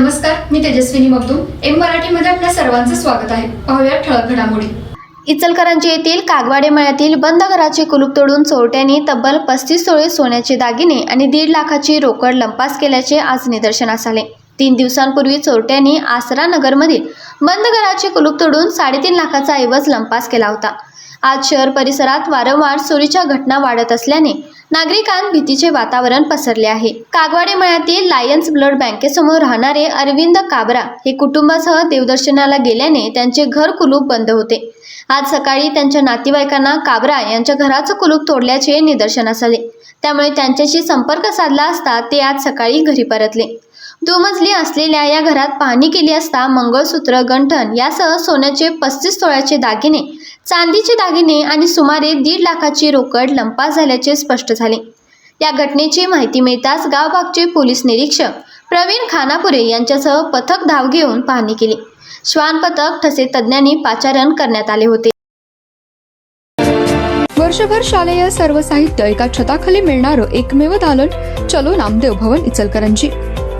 नमस्कार मी तेजस्विनी मगदूम. एम मराठीमध्ये आपल्या सर्वांचं स्वागत आहे. पाहूया ठळक घडामोडी. इचलकरंजी येथील कागवाडे मळ्यातील बंद घराचे कुलूप तोडून चोरट्यांनी तब्बल पस्तीस तोळे सोन्याचे दागिने आणि दीड लाखाची रोकड लंपास केल्याचे आज निदर्शनास आले. तीन दिवसांपूर्वी चोरट्यांनी आसरा नगरमधील बंद घराचे कुलूप तोडून साडेतीन लाखाचा ऐवज लंपास केला होता. आज शहर परिसरात वारंवार चोरीच्या घटना वाढत असल्याने नागरिकांत भीतीचे वातावरण पसरले आहे. कागवाडे मळ्यातील लायन्स ब्लड बँकेसमोर राहणारे अरविंद काबरा हे कुटुंबासह देवदर्शनाला गेल्याने त्यांचे घर कुलूप बंद होते. आज सकाळी त्यांच्या नातेवाईकांना काबरा यांच्या घराचं कुलूप तोडल्याचे निदर्शनास आले. त्यामुळे त्यांच्याशी संपर्क साधला असता ते आज सकाळी घरी परतले. दुमजली असलेल्या या घरात पाहणी केली असता मंगळसूत्र गंठण यासह सोन्याचे पस्तीस तोळ्याचे दागिने चांदीचे दागिने आणि सुमारे दीड लाखाची रोकड लंपास झाल्याचे स्पष्ट झाले. या घटनेची माहिती मिळताच गावभागचे पोलीस निरीक्षक प्रवीण खानापुरे यांच्यासह पथक धाव घेऊन पाहणी केली. श्वान पथक ठसे तज्ज्ञांनी पाचारण करण्यात आले होते. वर्षभर शालेय सर्व साहित्य एका छताखाली मिळणारं एकमेव दालन चलो नामदेव भवन इचलकरंजी.